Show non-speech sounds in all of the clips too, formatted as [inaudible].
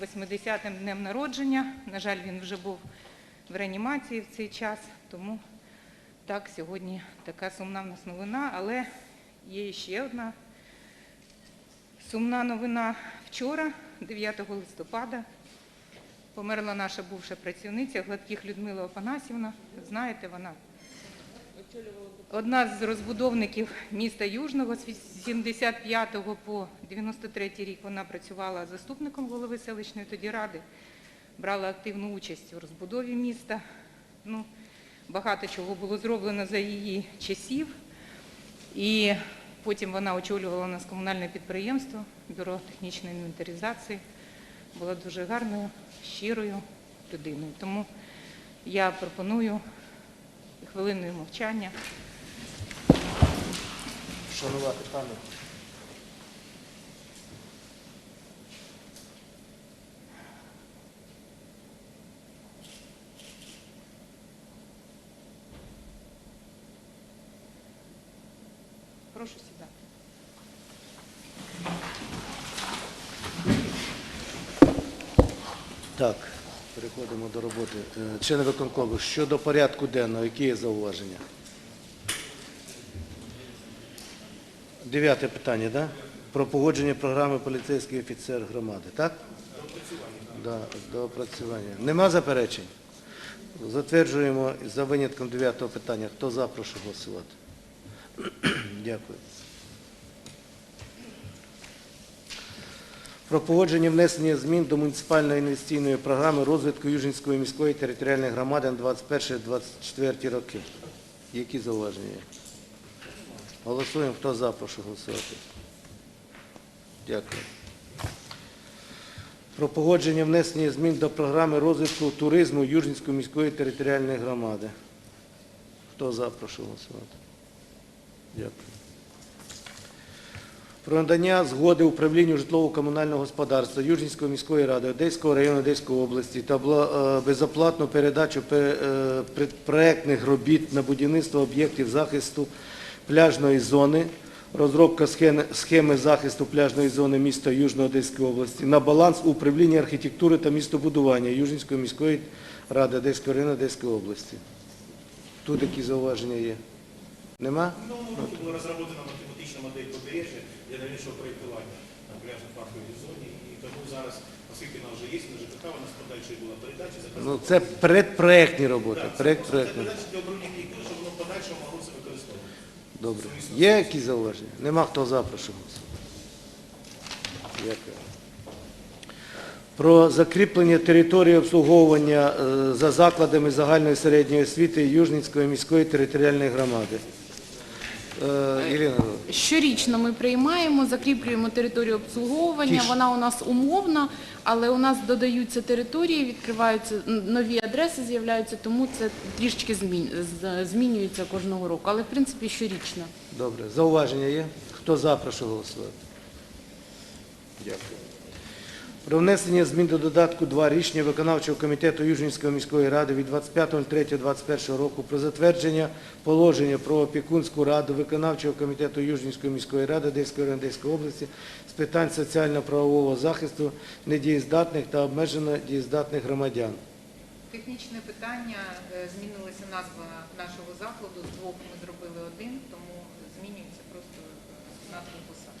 80-м днем народження. На жаль, він вже був в реанімації в цей час, тому так, сьогодні така сумна в нас новина, але є ще одна сумна новина. Вчора, 9 листопада, померла наша бувша працівниця Гладких Людмила Опанасівна. Знаєте, вона одна з розбудовників міста Южного з 75 по 93 рік вона працювала заступником голови селищної тоді ради, брала активну участь у розбудові міста. Ну, багато чого було зроблено за її часів. І потім вона очолювала у нас комунальне підприємство, бюро технічної інвентаризації. Була дуже гарною, щирою людиною. Тому я пропоную хвилиною мовчання Шанувати пам'ять. Прошу сідати. Так, переходимо до роботи. Е, Члени виконкому, щодо порядку денного, які є зауваження? Дев'яте питання, так? Про погодження програми поліцейський офіцер громади, так? Да, до опрацювання. Нема заперечень? Затверджуємо за винятком дев'ятого питання. Хто за, прошу голосувати. [clears throat] Дякую. Про погодження внесення змін до муніципальної інвестиційної програми розвитку Южинської міської територіальної громади на 21-24 роки. Які зауваження є? Голосуємо. Хто за, прошу голосувати. Дякую. Про погодження внесення змін до програми розвитку туризму Южинської міської територіальної громади. Хто за, прошу голосувати. Дякую. Про надання згоди управлінню житлово-комунального господарства Южнівської міської ради Одеського району Одеської області та е, безоплатну передачу пе- е, предпроектних робіт на будівництво об'єктів захисту пляжної зони, розробка схеми, схеми захисту пляжної зони міста Южно-Одеської області на баланс управління архітектури та містобудування Южнівської міської ради Одеського району Одеської області. Тут які зауваження є? Нема? Минулому була розроблена математична модель побережжя для дальнішого проєктування на пляжно-парковій зоні. І тому зараз, оскільки вона вже є, на ЖКХ, у нас подальшої була передача. Ну, це предпроектні роботи. Так, це Предпроектні. передача для обробки архітектури, щоб воно в подальшому могло себе використовувати. Добре. Є якісь зауваження? Нема хто за, прошу голосувати. Дякую. Про закріплення території обслуговування е, за закладами загальної середньої освіти Южницької міської територіальної громади. Е, Ірина, Щорічно ми приймаємо, закріплюємо територію обслуговування. Вона у нас умовна, але у нас додаються території, відкриваються нові адреси, з'являються, тому це трішечки змін- змінюється кожного року. Але в принципі щорічно. добре. Зауваження є? Хто за, прошу голосувати. Дякую. Про внесення змін до додатку 2 рішення виконавчого комітету Южнівської міської ради від 25.03.2021 року про затвердження положення про опікунську раду виконавчого комітету Южнівської міської ради Одеської району області з питань соціально-правового захисту недієздатних та обмежено дієздатних громадян. Технічне питання, е, змінилася назва нашого закладу, з двох ми зробили один, тому змінюється просто е, назва посад.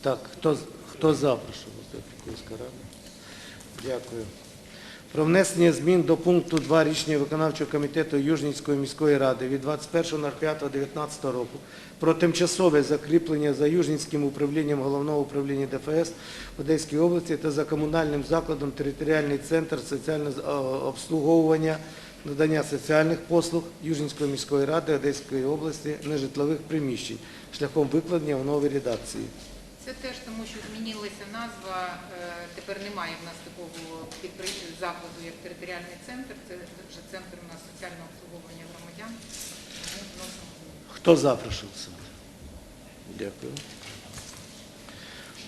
Так, хто, хто за, прошу, Опікунська рада. Дякую. Про внесення змін до пункту 2 рішення виконавчого комітету Южнівської міської ради від 21.05.19 року про тимчасове закріплення за Южнівським управлінням Головного управління ДФС Одеській області та за комунальним закладом територіальний центр соціального обслуговування надання соціальних послуг Южнівської міської ради Одеської області нежитлових приміщень шляхом викладення в новій редакції. Це теж тому, що змінилася назва, е, тепер немає в нас такого закладу, як територіальний центр, це вже центр у нас соціального обслуговування громадян. Хто за, прошу. Дякую.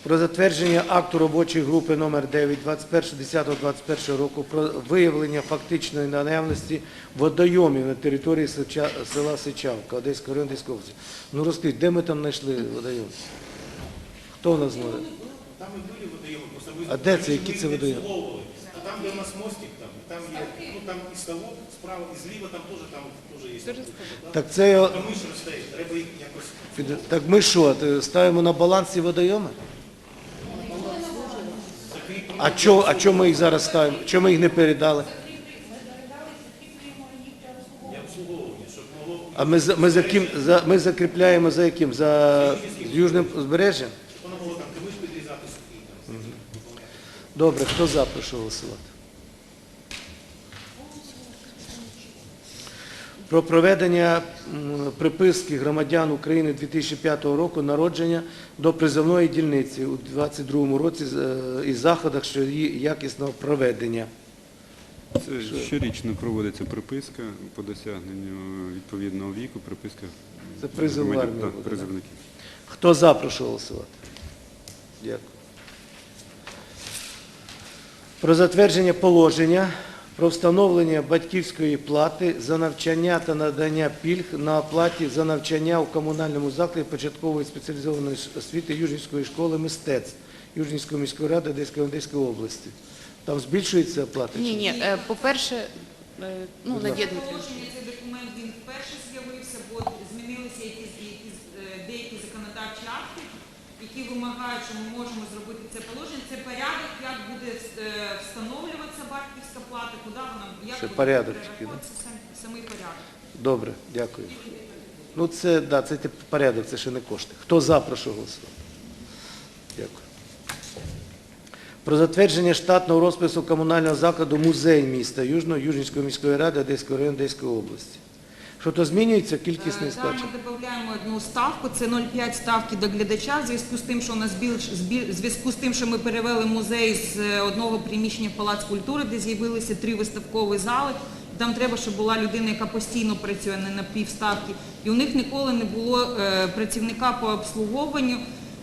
Про затвердження акту робочої групи номер 9 21.10.21 року про виявлення фактичної наявності водойомів на території села Сичавка Одеської області. Ну розкажіть, де ми там знайшли водойом? Хто у нас знає? Там і були водойоми, просто А де це? Які це водойоми? А там, де у нас мостик, там, там є, ну там і ставок справа, і зліва там теж там теж є. Да? Так це його- Тому що стоїть, треба їх якось під- так ми що, ставимо на баланс ці водойоми? А чо, а чо ми їх зараз ставимо? Чому ми їх не передали? А ми, за- ми, за ким, за, ми закріпляємо за яким? За южним узбережжям? щоб воно було там камиш підрізати сухий там. виконувати. Добре, хто за, прошу голосувати. Про проведення приписки громадян України 2005 року народження до призовної дільниці у 2022 році е, і заходах щодо її якісного проведення. Це щорічно проводиться приписка по досягненню відповідного віку, приписка Це призов громадян- армію так, призовників. Хто за, прошу голосувати. Дякую. Про затвердження положення про встановлення батьківської плати за навчання та надання пільг на оплаті за навчання у комунальному закладі початкової спеціалізованої освіти Южнівської школи мистецтв Южнівської міської ради Одеської Одеської області. Там збільшується оплата? Ні, чи ні, е, по-перше, е, ну, Надія Дмитрівна. Положення цей документ він вперше з'явився, бо змінилися якісь, якісь е, деякі законодавчі акти, які вимагають, що ми можемо зробити це положення. Це порядок, як буде е, встановлюватися батьківська плата, куди вона як Це буде порядок перераховуватися, сам- самий порядок. Добре, дякую. Ну це, да, це тип порядок, це ще не кошти. Хто за, прошу голосувати. Дякую. Про затвердження штатного розпису комунального закладу музей міста Южного, Южнівської міської ради Одеського району Одеської області. Що то змінюється кількісний Е, склад? Так, ми додаємо одну ставку, це 0,5 ставки до глядача, в зв'язку з тим, що у нас більш, зв'язку з тим, що ми перевели музей з е, одного приміщення в Палац культури, де з'явилися три виставкові зали. Там треба, щоб була людина, яка постійно працює не на півставки. І у них ніколи не було е, працівника по обслуговуванню.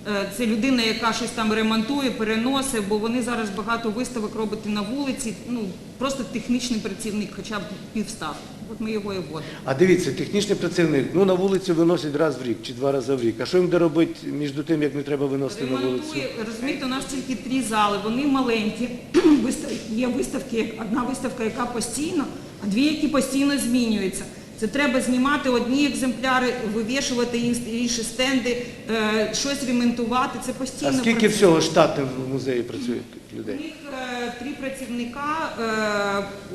Е, Це людина, яка щось там ремонтує, переносить, бо вони зараз багато виставок роблять і на вулиці. Ну просто технічний працівник, хоча б півставки. От ми його і вводимо. А дивіться, технічний працівник, ну на вулицю виносять раз в рік чи два рази в рік. А що їм де робити між тим, як не треба виносити на вулицю? Ремонтує, розумієте, у нас тільки три зали, вони маленькі. [clears throat] Є виставки, одна виставка, яка постійно, а дві, які постійно змінюються. Це треба знімати одні екземпляри, вивішувати інші стенди, е, щось ремонтувати. Це постійно. А скільки працює. всього штатів в музеї працює У них е, три працівника,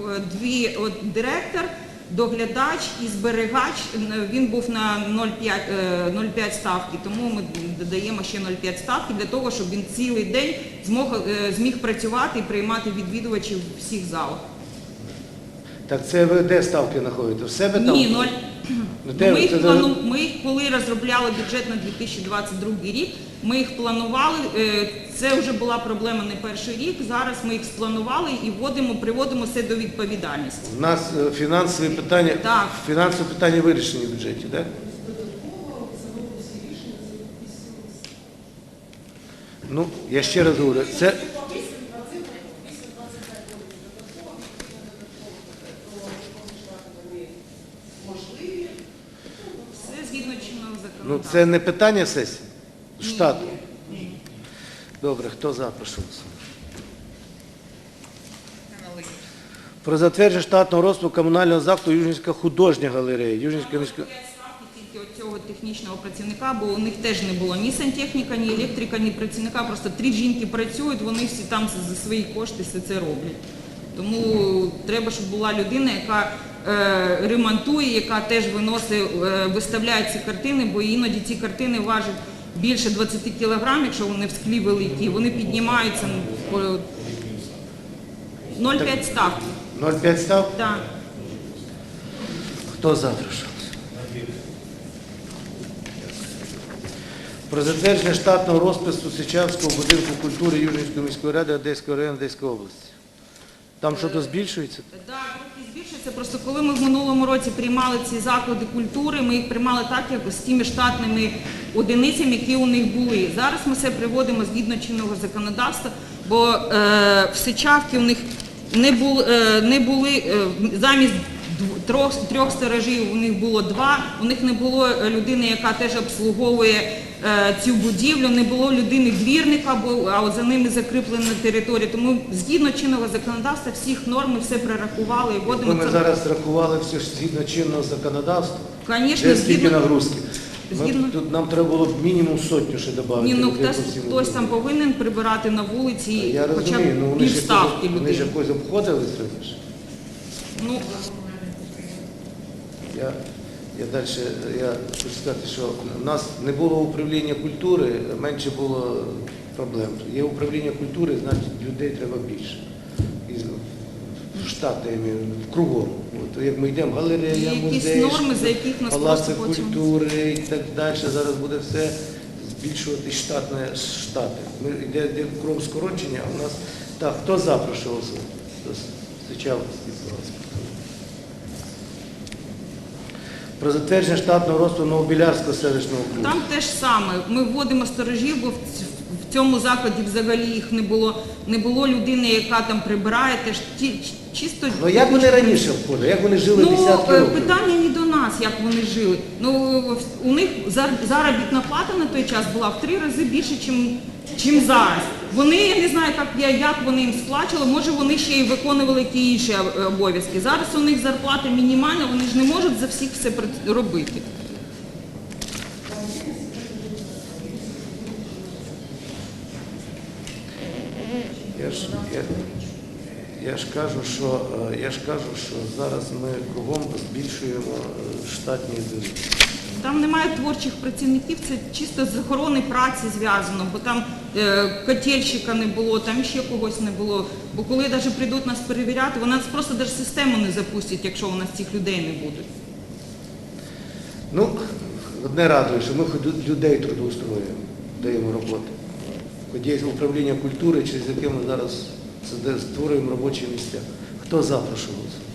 е, дві от, директор, доглядач і зберігач. Н- Він був на 0,5 е, 0,5 ставки, тому ми додаємо ще 0,5 ставки для того, щоб він цілий день змог, зміг працювати і приймати відвідувачів всіх залах. Так це ви де ставки знаходите? В себе там? Ні, ноль. Ну, де Ми ви? їх, плану... ми їх, коли розробляли бюджет на 2022 рік, ми їх планували. е, Це вже була проблема не перший рік. Зараз ми їх спланували і вводимо, приводимо все до відповідальності. У нас е, фінансові питання, Так. фінансові питання вирішені в бюджеті, так? Ну, я ще раз говорю, це, Все згідно чинного ну, законодавства. Це не питання сесії? Штату? Добре, хто за, прошу. Про затвердження штатного розпису комунального закладу Южнівська художня галерея. Южнівська міська... Цього технічного працівника, бо у них теж не було ні сантехніка, ні електрика, ні працівника. Просто три жінки працюють, вони всі там за свої кошти все це роблять. Тому треба, щоб була людина, яка е, ремонтує, яка теж виносить, е, виставляє ці картини, бо іноді ці картини важать більше 20 кілограм, якщо вони в склі великі, вони піднімаються ну, по 0,5 ставки. 0,5 став? Да. Хто за, прошу? Про затвердження штатного розпису Сичавського будинку культури Южнівської міської ради Одеського району Одеської області. Там щось збільшується? Так, трохи збільшується. Просто коли ми в минулому році приймали ці заклади культури, ми їх приймали так, як з тими штатними одиницями, які у них були. Зараз ми все приводимо згідно чинного законодавства, бо е, в Сичавці у них не, бу, е, не були е, замість трьох, трьох сторожів, у них було два, у них не було е, людини, яка теж обслуговує е, цю будівлю, не було людини двірника, бо а за ними закріплена територія. Тому згідно чинного законодавства всіх норм ми все прорахували і Бо вводимо ми це. зараз рахували все ж згідно чинного законодавства. Звісно, Де скільки згідно нагрузки? Згідно- тут нам треба було б мінімум сотню ще додати. Ні, ну хтось, хтось там повинен прибирати на вулиці, Я хоча розумію, ну б ж півставки якось- вони ж людей. якось обходили раніше. Ну, Я, я далі я хочу сказати, що в нас не було управління культури, менше було проблем. Є управління культури, значить людей треба більше. І в штати, в кругом. От, як ми йдемо, галерея, музей, за палаци культури і так далі. Зараз буде все збільшувати штатне штати. Ми йде, йде кром скорочення, а у нас так, хто запрошував? Хто зустрічав? Про затвердження штатного росту Новобілярського селищного клубу. Там те ж саме. Ми вводимо сторожів, бо в цьому закладі взагалі їх не було. Не було людини, яка там прибирає. Теж чисто Ну як вони раніше входили? Як вони жили Ну, десятки е, років? питання не до нас, як вони жили. Ну у них заробітна плата на той час була в три рази більше, чим, чим зараз. Вони я не знаю, як як вони їм сплачували. Може, вони ще й виконували які інші обов'язки. Зараз у них зарплата мінімальна, вони ж не можуть за всіх все робити. Я ж, я, я ж кажу, що е, я ж кажу, що зараз ми кругом збільшуємо е, штатні одиниці. Там немає творчих працівників, це чисто з охорони праці зв'язано, бо там котельщика не було, там ще когось не було. Бо коли навіть прийдуть нас перевіряти, вони нас просто навіть систему не запустять, якщо у нас цих людей не буде. Ну, одне радує, що ми людей трудоустроюємо, даємо роботу. Хоч є управління культури, через яке ми зараз створюємо робочі місця. Хто запрошувався?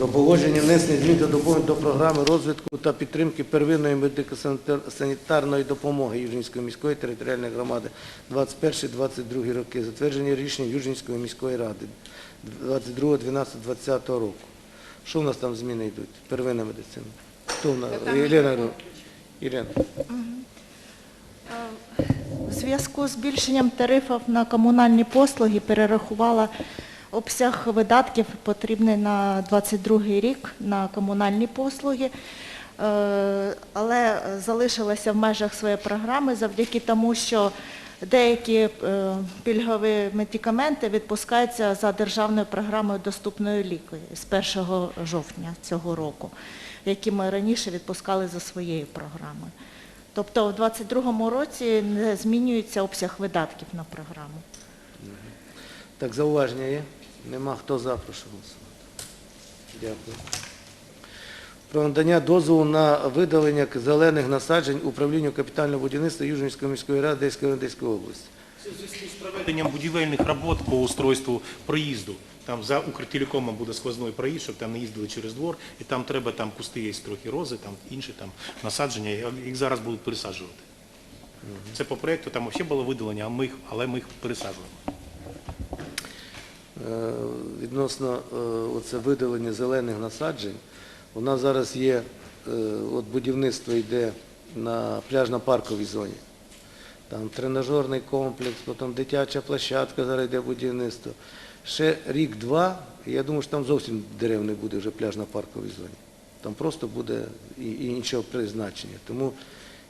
Про погодження внесення змін та доповнень до програми розвитку та підтримки первинної медико-санітарної допомоги Южнівської міської територіальної громади 21-22 роки. Затвердження рішення Южнівської міської ради 22-12-20 року. Що в нас там зміни йдуть? Первинна медицина. Хто в нас? Єлена Ірина. У зв'язку з збільшенням тарифів на комунальні послуги перерахувала обсяг видатків, потрібний на 22 рік на комунальні послуги, Е, але залишилася в межах своєї програми завдяки тому, що деякі е, пільгові медикаменти відпускаються за державною програмою доступної ліки з 1 жовтня цього року, які ми раніше відпускали за своєю програмою. Тобто в 2022 році не змінюється обсяг видатків на програму. Так, зауваження є? Нема. Хто запрошувався? Дякую. Про надання дозволу на видалення зелених насаджень управлінню капітального будівництва Южнівської міської ради Одеської Одеської області. Це в зв'язку з проведенням будівельних робот по устройству проїзду. Там за Укртелекомом буде сквозний проїзд, щоб там не їздили через двор, і там треба, там кусти є трохи рози, там інші там насадження, їх зараз будуть пересаджувати. Це по проєкту, там взагалі було видалення, а ми їх, але ми їх пересаджуємо. Е, Відносно е, оце видалення зелених насаджень, у нас зараз є, е, от будівництво йде на пляжно-парковій зоні. Там тренажерний комплекс, потім дитяча площадка, зараз йде будівництво. Ще рік-два, я думаю, що там зовсім дерев не буде вже в пляжно-парковій зоні. Там просто буде і, іншого призначення. Тому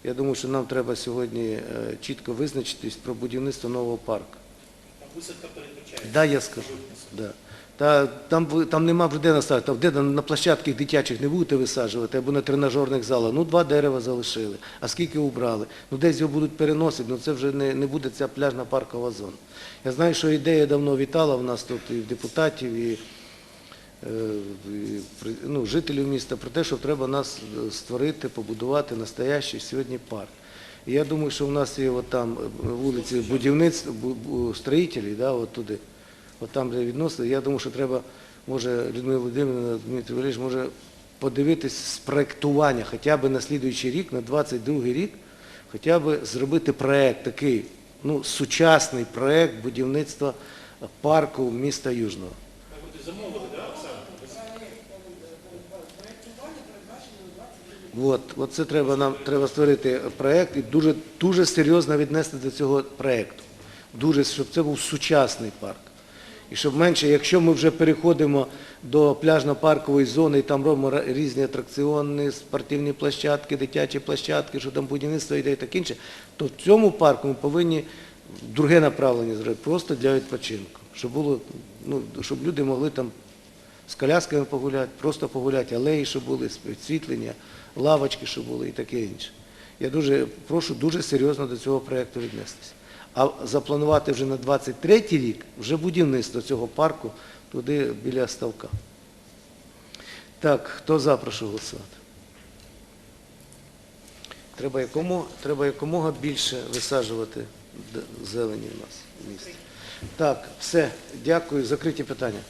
я думаю, що нам треба сьогодні чітко визначитись про будівництво нового парку. Висадка передбачає. Да, я скажу. Да. Та, там, там нема де насаджувати. Там, де на площадках дитячих не будете висаджувати або на тренажерних залах. Ну, два дерева залишили. А скільки убрали? Ну, десь його будуть переносити, ну це вже не, не буде ця пляжна паркова зона. Я знаю, що ідея давно вітала в нас тут і в депутатів, і, е, і ну, жителів міста про те, що треба нас е, створити, побудувати настоящий сьогодні парк. Я думаю, що в нас є от там е, вулиці будівництва, бу- бу- строїтелі, да, от туди, от там, де відносили, я думаю, що треба, може, Людмила Володимирівна, Дмитро Валерійович, може подивитись з проектування, хоча б на слідуючий рік, на 22 рік, хоча б зробити проект такий ну, сучасний проект будівництва парку міста Южного. От, от треба нам треба створити проект і дуже, дуже серйозно віднести до цього проекту. Дуже, щоб це був сучасний парк. І щоб менше, якщо ми вже переходимо до пляжно-паркової зони і там робимо різні атракціони, спортивні площадки, дитячі площадки, що там будівництво йде і таке інше, то в цьому парку ми повинні друге направлення зробити, просто для відпочинку. Щоб було, ну, щоб люди могли там з колясками погуляти, просто погуляти, алеї, щоб були, освітлення, лавочки, щоб були і таке інше. Я дуже прошу дуже серйозно до цього проєкту віднестися. А запланувати вже на 23-й рік вже будівництво цього парку туди біля ставка. Так, хто за, прошу голосувати. Треба якомога, треба якомога більше висаджувати зелені у нас в місті. Так, все, дякую, закриті питання.